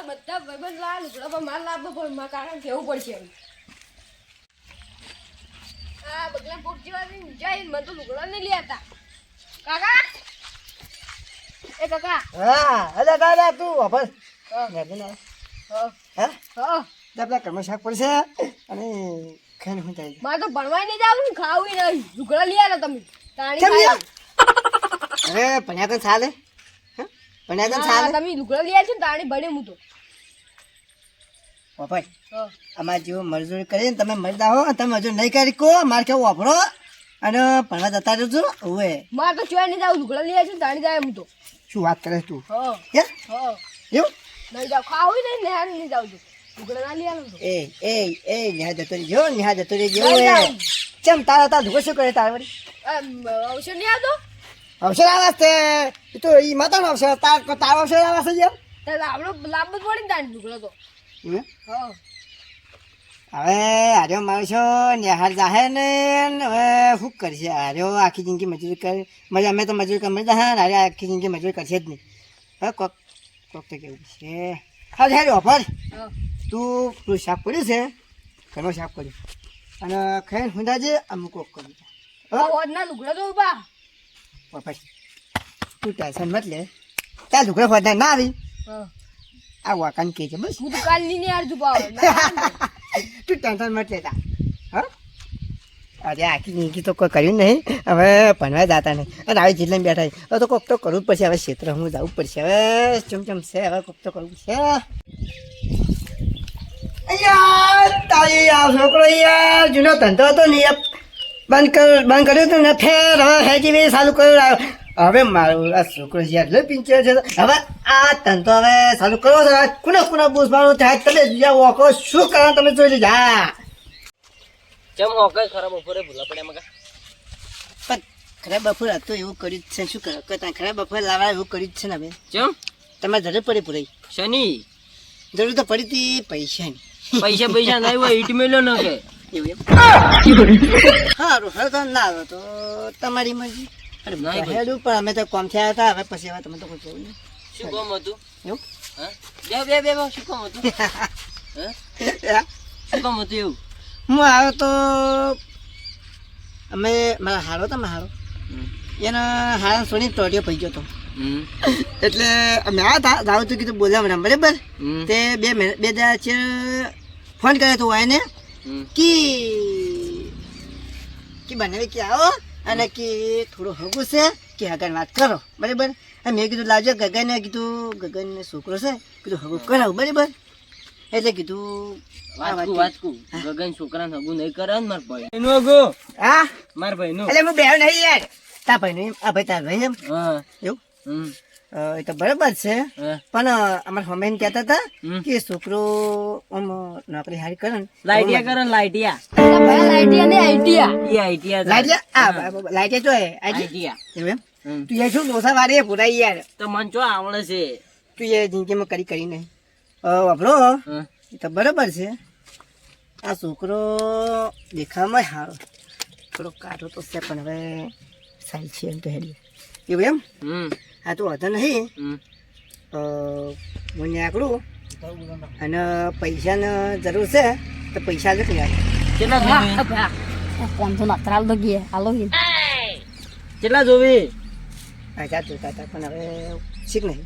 બધા ભાઈબંધ લાલ લુગડા પર લાવવો પણ મારા કાકા કેવું પડશે હવે. આ બગલા પોટ જેવા થઈને જાય મને તો લુગડા નહીં લેતા કાકા એ કાકા હા. અલે દાદા તું વાપર હા. મેગીને હા? હા. આપણા ઘરમાં શાક પડશે અને ખાઈને હું જાય મારે તો ભણવાય નહીં જાવ ને ખાવું નહીં. લુગડા લઈ આવ્યા તમે. તાણી. અરે ભણ્યા કન ચાલે. ભણ્યા કન ચાલે. તમે લુગડા લઈ આવ્યા છે તાણી ભણ્યો હું તો. વાપર અમારે જેવો મજૂરી કરીને તમે મરદા હો તમે હજુ નહીં કરી કો. મારે કેવું વાપરો? અને ભણવા જતા રહેજો. હવે મારે તો ચોય નહીં જાવ લુગડા લઈ આવ્યો છે તાણી જાય હું તો. શું વાત કરે તું? હા. હા? એવું? નહીં જાવ ખાવું નહીં ને નહીં જાવ છું એ એ એ ન્યા જતો રહેજો ન્યા જતો રહેજો. ચમ તારા તારા ધુકો શું કરે તારા વળી? નહીં આવતો? અવસર આવે છે એ તો અવસર તાર તારો અવસર આવે છે યાર તો લાંબો પડી તો. હવે આર્યો માણસો નિહાર જાહે ને ને હવે શું કરશે? આર્યો આખી જિંદગી મજૂરી કરે મજા અમે તો મજૂરી કરી જાહે ને આર્યો આખી જિંદગી મજૂરી કરશે જ નહીં. હવે કોક કોક તો કેવું છે. હા હેરી ઓફર. હા. તું તું શાક પડ્યું છે? ઘરમાં શાક પડ્યું. અને ખાઈને હુંદાજે અમુક કોક કરી હોદના લુગડા તો ઊભા. ઓફર તું ટેન્શન મત લે. ત્યાં લુગડા ફોટા ના આવી. આ વાકાન કે છે બસ. હું તો કાલની યાર જુબા તું ટેન્શન મત લેતા હા? અરે આખી જિંદગી તો કોઈ કર્યું નહીં. હવે ભણવા જતા નહીં. અને આવી જિલ્લામાં બેઠા. હવે તો કોક તો કરવું જ પડશે. હવે ક્ષેત્ર હું જવું પડશે. હવે ચમ ચમ છે. હવે કોક તો કરવું છે. અહીંયા તારી આ છોકરો યાર જૂનો ધંધો હતો ને એ બંધ કર બંધ કર્યો હતો ને ફેર હવે હેજી વે ચાલુ કર્યો. હવે મારું આ છોકરો યાર લે પિંચર છે હવે આ ધંધો હવે ચાલુ કરો છે. કુના કુના પૂછવાનું થાય તમે જ્યાં શું કરવા તમે જોઈ લીધા. ચમ હોકઈ ખરાબ બપોરે ભૂલા પડે મગા? પણ ખરાબ બફોર હતું એવું કર્યું છે શું કરો? કે ત્યાં ખરાબ બફોર લાવવા એવું કર્યું છે ને હવે? ચમ તમારે જરૂર પડી પૂરી શની? જરૂર તો પડી હતી પૈસાની. પૈસા પૈસા નહીં હોય ઈટ મેલ્યો ન કે. એવું સારું હવે તો ના આવે તો તમારી મરજી. અરે હેડું પણ અમે તો કોમ થયા હતા હવે પછી હવે તમે તો કોઈ જોયું શું કોમ હતું? એવું? હા? બે બે બે શું કોમ હતું? હા? શું કોમ હતું એવું? હું આવ્યો તો અમે મારા હારો તમે હારો. એના હારા સોની ટોટિયો પડી ગયો હતો એટલે અમે આ હતા તો કીધું બોલ્યા મને બરાબર તે બે મહિના બે દાડા છે ફોન કર્યો તો એને કે. કે બનાવી કે આવો? અને કે થોડું હગું છે કે આગળ વાત કરો. બરાબર? અને મેં કીધું લાવજો. ગગનને કીધું ગગનને છોકરો છે. કીધું હગું કરાવું. બરાબર? એટલે કીધું આ વાત વાંચકું. વાંચકું. ગગન છોકરાને હગું નહીં કરે ને માર ભાઈ. એનું હગું? હા? માર ભાઈ નું એટલે હું બેહ નહીં યાર. તા ભાઈ નું આ ભાઈ તાર ભાઈ એમ. હા. એવું? હમ. એ તો બરાબર છે. પણ અમારા હમેન કહેતા હતા. કે છોકરો આમ નોકરી હારી કરે ને લાઈટિયા કરે લાઈટિયા લાઈટિયા ને આઈટિયા એ આઈટિયા. લાઈટિયા આ લાઈટિયા જો આઈટિયા એમ? તું એ શું ડોસા વાળી પુરાઈ યાર. તો મન જો આવડે છે. તું એ જિંદગીમાં કરી કરી નહીં વાપરો. એ તો બરાબર છે. આ છોકરો દેખાવામાં સારો થોડો કાઢો તો છે પણ હવે સારી છે એમ તો હેડી એવું એમ? હમ. આ તો વધુ નહીં. હું નીકળું અને પૈસાને જરૂર છે તો પૈસા લે કેટલા પાંચસો ના ત્રાલ તો ગયા હાલો કેટલા જોવી? હજાર જોતા હતા પણ હવે શીખ નહીં.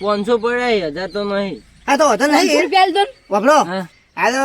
પાંચસો પડ્યા હજાર તો નહીં. હા તો વધુ નહીં. રૂપિયા. વાપરો. હાલો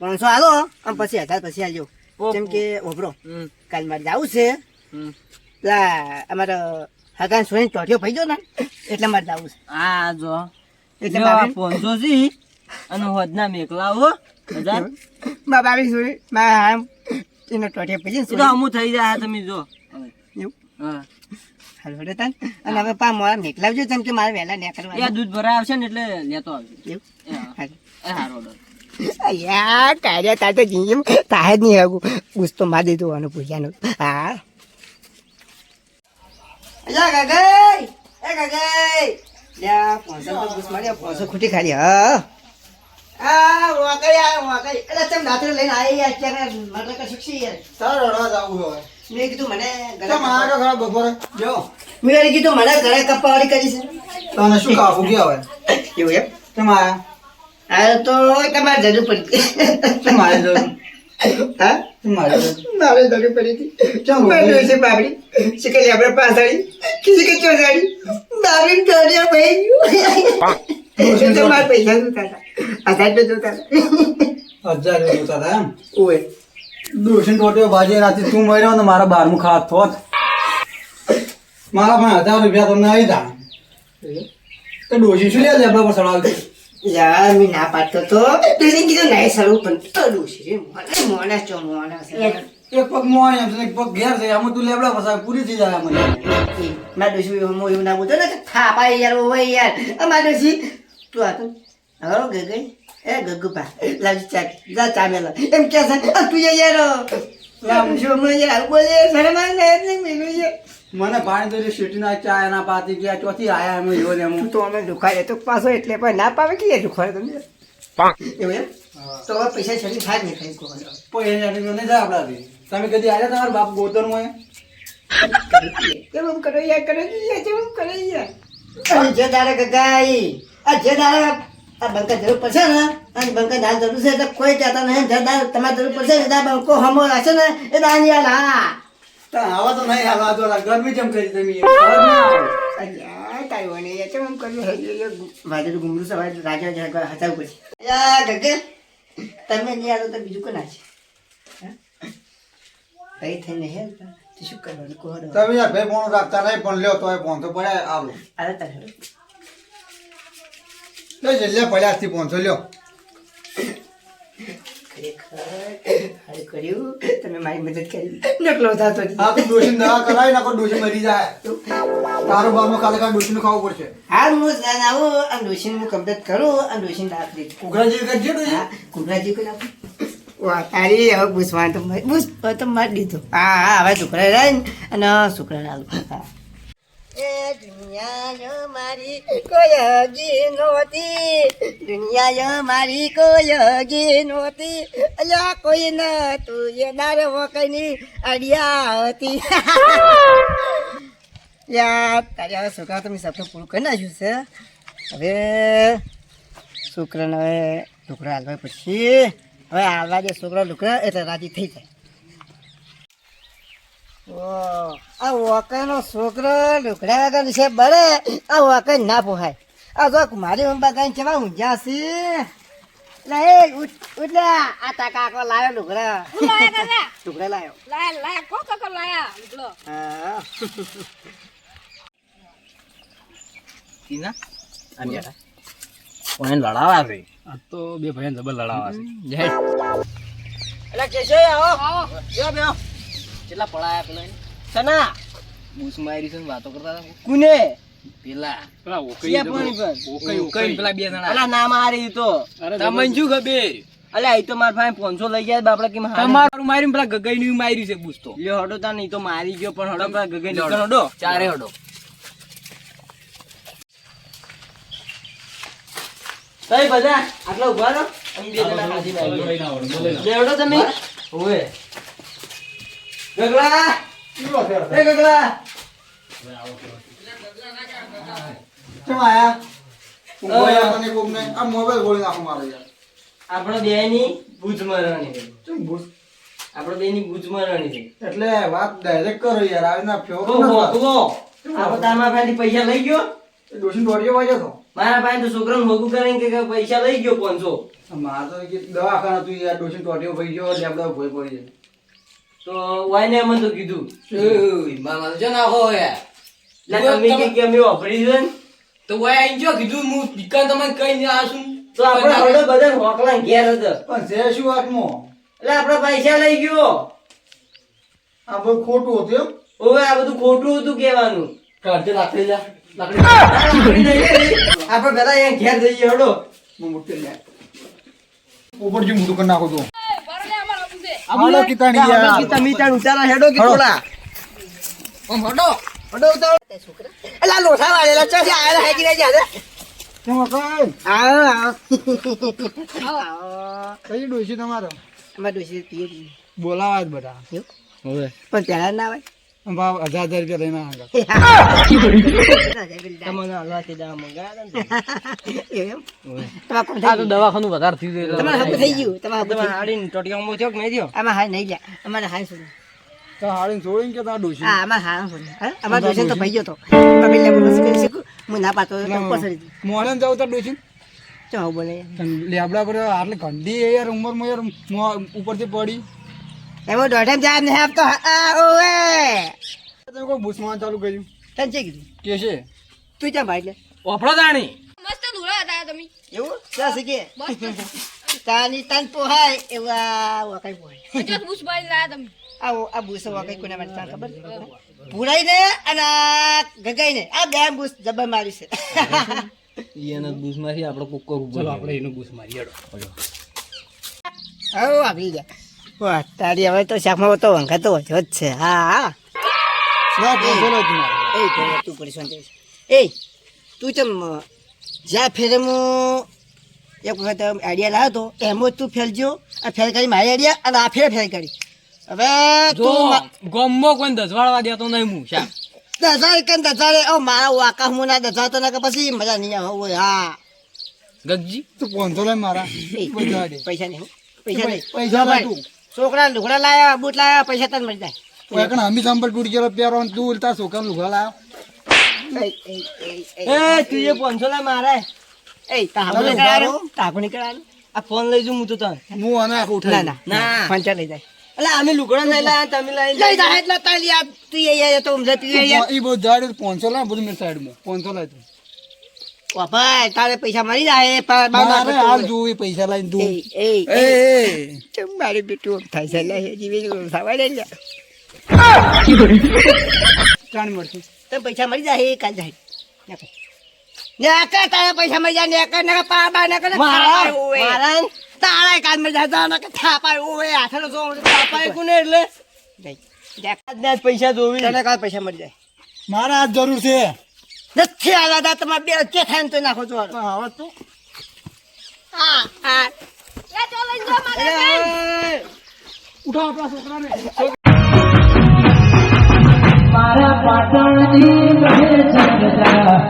પાંચસો હાલો આમ પછી હજાર પછી આવજો. જેમ કે વાપરો. હમ. કાલ મારે જવું છે. હમ. પેલા અમારો હગાન સોની ટોટિયો પડી જો ને એટલે મારે જવું છે. આ જો. એટલે બાબા આ છે અને હોદના મેકલા હો. હજાર. બાબા બાબી સોની મારા આમ એનો ટોટિયો એ તો અમુ થઈ જાય તમે જો. એવું? હા. હાલો હેડો તાન. અને હવે પા મારા મેકલાવજો જેમ કે મારે વહેલા ને કરવા યા દૂધ ભરા આવશે ને એટલે લેતો આવજો. એવું? હા. હારો યાર કાર્ય તાર તો જીમ તાહે જ નહીં હગું. ગુસ્તો માર દીધું અને પૂજાનું હા. અલ્યા એ લ્યા પોસો તો ગુસ માર્યો પોસો ખૂટી ખાલી હા. આ વાકઈ આ વાકઈ એટલે તેમ લઈને આવી અત્યારે મારે કે શીખી યાર. તાર રડવા જવું હવે. મેં કીધું મને ગળા આ કપાવા- બપોરે? જો મેં કીધું મને ગળા કપાવાળી કરી છે. તને શું કાપું ગયા હોય? એવું એમ? તમારા આ તો તમારે જરૂર પડી. તમારે જરૂર હા? મારે જરૂર મારે જરૂર પડી હતી. મેં છે બાબડી. શીખેલી આપણે પાછાડી કિસી કે ચોસાડી બાબડી દોડ્યા ભાઈ ગયું. તો મારા પૈસા જોતા હતા. આધાર પે જોતા હતા. હજાર રૂપિયા જોતા હતા એમ? ઓએ દોષણ ટોટ્યો ભાજી રાતે તું મર્યો ને મારા બારમું ખાત થોત. મારા પાસે હજાર રૂપિયા તમને આવી તા તો ડોશી શું લે લેબડા પર ચડાવતી યાર મેં ના પાડતો તો. પેલી કીધું નહીં સરું પણ તો ડોશી રે મોને મોને ચો મોને એક પગ મોણ એમ છે, એક પગ ઘેર છે આમ તું લેબડા ફસાય પૂરી થઈ જાય મને મારા ડોશી હું એવું ના બોલતો ને કે થાપા યાર ઓય યાર. અમારા ડોશી. તું આ તું હરો ગગઈ એ ગગુપા લાવ ચા જા ચા મેલા. એમ કે છે તું યાર. લાવ. જો મને યાર બોલે શરમ આવે ને એટલે મેલું યાર મને પાણી તો શેટી ના ચા એના પાતી ગયા ચોથી આયા એમ યો ને એમ. તો અમે દુખાય તો પાછો એટલે પણ ના પાવે કે દુખાય તમને એવું એમ? તો હવે પૈસા છડી થાય જ નહીં કઈ કોણ કોઈ એને જાણી નહીં જાય આપણાથી. તમે કદી આવ્યા તમારા બાપ ગોતરમાં કેમ કરો યાર કરો યાર કેમ કરો યાર? જે દાડે ગગાઈ આ જે દાડે આ બંકા જરૂર પડશે ને અને બંકા દાળ જરૂર છે એટલે કોઈ કહેતા નહીં જે દાડે તમારે જરૂર પડશે એ દાડે બંકો હમો રાખશે ને એ દાળ યાર હા. તો આવા તો નહીં હાલવા તો ગરમી જેમ કરી તમે તારી કેમ કર્યું? ગુમરું સવારે રાજા ગગે તમે નહીં આલો તો બીજું કોના છે? કઈ થઈને હે તો. શું કરવાનું? કહો તમે ભાઈ ફોન રાખતા નહીં પણ લ્યો તોય ફોન તો પડ્યા આવો. અરે તારે લે જલ્દી પડ્યા ફોન તો લ્યો. ખરેખર કર્યું. તમે મારી મદદ કરી. નકલો થતો. હા તો ડોશી દવા કરાવી નાખો ડોશી મરી જાય. તારો બાપનું કાલે ખાલી ડોશીનું ખાવું પડશે. હું જાણ આવું અને ડોશીને હું કમ્પ્લીટ કરું. અને ડોશીને દાખલી જેવી કરજે ડોશી. હા કુકરાજી નાખું વાહ તારી હવે પૂછવાનું તો પૂછ તો મારી દીધું. હા હા, હવે છોકરા રહે અને છોકરા આલું એ દુનિયા યો મારી કોઈ હગી નહોતી. દુનિયા યો મારી કોઈ હગી નહોતી. અલ્યા, કોઈ ન તું એ દારે વકઈની અડિયા હતી. યા તારે હવે છોકરા તમે સપનું પૂરું કરી નાખ્યું છે? હવે છોકરાને હવે લુકડા હાલવા પછી હવે હાલવા જે છોકરા લુકડા એટલે રાજી થઈ જાય. ઓહ, આ વોકાનો છોકરો લુકડા વગર છે બરે આ વકાઈ ના પોહાય. આ જો મારી અંબા કઈ કેવા ઊંઝા છે. લે એ ઉઠ ઉઠ લે. આ તા કાકો લાયો લુકડા. હું લુકડા લાયો. લાયા લાયા. કો કાકા લાયા લુકડો. હા. ટીના યાર કોને લડાવા છે. આ તો બે ભાઈ જબર લડાવા છે. જય એટલે કે આવો. આવો. જો બેઓ કેટલા પડાયા પેલા સના. બૂસ મારી છે વાતો કરતા હતા. કુને? પેલા. પેલા ઓકઈ સિયા જબર- પાણી પર. ઓકઈ ઓકઈ પેલા બે જણા. અલા ના મારી તો. તમને શું ખબર? અલે આ તો મારા પાસે પાંચસો લઈ ગયા બાપડા કે મારે તમારું માર્યું પેલા ગગઈ નું માર્યું છે બૂસ તો. લ્યો હડો તા નહીં તો મારી ગયો પણ હડો પેલા ગગન નીકળ હડો. ચારે હડો. તઈ બધા આટલા ઊભા રહો. અમે બે જણા હાથી બાઈ ગયા. તમે? ઓએ ગગલા એ ગગલા કેમ આયા? ઊંઘો તને કોક ને આ મોબાઈલ ગોળી નાખો મારો યાર. આપણો બે ની બુજ મરવાની છે આપણો ની બુજ છે એટલે વાત ડાયરેક્ટ કરો યાર આવી ના ફેરો તો આપણે તારા પૈસા લઈ ગયો. ડોશી દોડીઓ વાગ્યો તો? મારા પાસે તો છોકરાને હોકું કરીને કે પૈસા લઈ ગયો પાંચસો. મારે તો કે દવાખાના તું યાર ડોશી ટોટીઓ ભાઈ ગયો લેબડા ભોય પડી જાય. તો વાયને એમ તો કીધું. મારા જો ના હો યાર તમે કે કે અમે વાપરી છે તો વાય આઈ જો કીધું હું દુકાન તમને કઈ ને આસું તો આપણે બધા હોકલા ઘેર હતા. પણ જે શું વાતમાં? એટલે આપણા પૈસા લઈ ગયો. આ બધું ખોટું હતું એમ? ઓવે આ બધું ખોટું હતું કહેવાનું. કાઢે લાકડી જા. આપણે પેલા અહીંયા ઘેર જઈએ હળો હું મુટ્ટી લે ઉપર જે મોટું કરી નાખો તું હાલો કિતાણી યાર. તમે ત્યાં ઉતારા હેડો કે થોડા. ઓમ હડો હડો ઉતારો. છોકરા અલા લોઠા વાળેલા ચાલ આયેલા હેજી રે જા કેમ કઈ આવો આવો. કઈ ડોશી તમારો? અમાર ડોશી પીએ પીએ બોલાવા જ બધા. હવે. પણ પહેલા ના આવે ભાવ હજાર હજાર રૂપિયા લઈને આવ્યા તો? દવાખાનું વધારે થઈ ગયું થઈ ગયું તમારે હાડીને ટોટિયામાં થયો કે નહીં થયો. આમાં હાય નહીં ગયા અમારે હાય શું તો હાડીને છોડીને કે તાર ડોશી હા અમારે હા અમારે દોસ્ત તો ભાઈ ગયો તો તમે લે નથી કરી શકું હું ના પાતો તો જઈ. મોહન જાવ તાર ડોશી ચો આવું બોલે લેબડા પર આટલે ગંદી એ યાર ઉંમરમાં યાર ઉપરથી પડી એમાં દોઢેમ જાય ને આપતો આ ઓએ તમે કોઈ ભૂસમાં ચાલુ કર્યું? તને છે કીધું? કે છે? તું ચા ભાઈ લે. ઓફળો જાણી મસ્ત ધૂળો હતા તમે. એવું? ચા શીખે તાની તન પોહાય એવા વકાઈ પોહાય. જો બાળી લાયા તમે. આવો આ બુસો વકાઈ કોને માટે ખબર? પુરાઈ ને અને આ ગગાઈ ને આ બે બુસ જબર મારી છે. એને બૂસમાંથી આપણે કુક્કો ચલો આપણે એનો બૂસ મારી હેડો આવો આવી જા. વાહ તારી હવે તો શાકમાં તો વંખા તો વધ્યો જ છે. હા હા. એ. તું પરેશાન થઈશ એ તું ચમ જ્યાં ફેરે હું એક વખત આઈડિયા લાવ્યો તો એમ જ તું આ ફેલ કરી મારી આઈડિયા અને આ ફેર ફેલ કરી. હવે તું મા- ગમમાં કોઈ દસવાળવા દેતો નહીં હું શા દસાર કે દસાર ઓ મારા વાકા હું ના દસા ના કે પછી મજા નહીં આવે ઓય, હા. ગગજી? તું પહોંચો લઈને મારા. દે. પૈસા નહીં પૈસા નહીં. પૈસા તું. છોકરા લુગડા લાયા બૂટ લાયા પૈસા તને મળી જાય. ઓય કણ હમી સંપલ તૂટી ગયેલો પહેરો તું ઉલતા છોકરા લુગડા લાવ્યો એ, તું એ પાંચસો લાય મારે. એ, રહો. તાકુ નહીં કરવાનું. આ ફોન લઈ જઉં હું તો તને. હું અને આખું ઉઠાય ના ના. પંચા લઈ જાય. એટલે અમે લુગડા નહીં લાયા તમે લઈ લઈ જાય એટલે તાલી યાર તું એ તો ઊંધે એ બહુ જાડ પાંચસો લાય બધું મેં સાઈડમાં. પાંચસો લાય તું. વાપા તારે પૈસા મળી જાય મારે હાલ તો- જોવું પૈસા લાઈને તું. એ એ મારી બેટું થાય છે લે જીવી સવારે લે ચાણ મળશે તને પૈસા મળી જાય કાલ જાય. નાખો, તારા પૈસા મળી જાય નાખો, નાખો, પા બા નાખો, મારા? મારા? તારા કાલ મળી જાય તારા થાપાય ઓવે. હાથેનો સો થાપાય કોને એટલે? જાય. જાય. આજના જ પૈસા જોવી. તને કાલ પૈસા મળી જાય. મારે જરૂર છે. નથી આવ્યા તા તમારે બે વચ્ચે થાય ને તો નાખો છો હવે તું. હા. જો આપણા છોકરાને. મારા પાટણની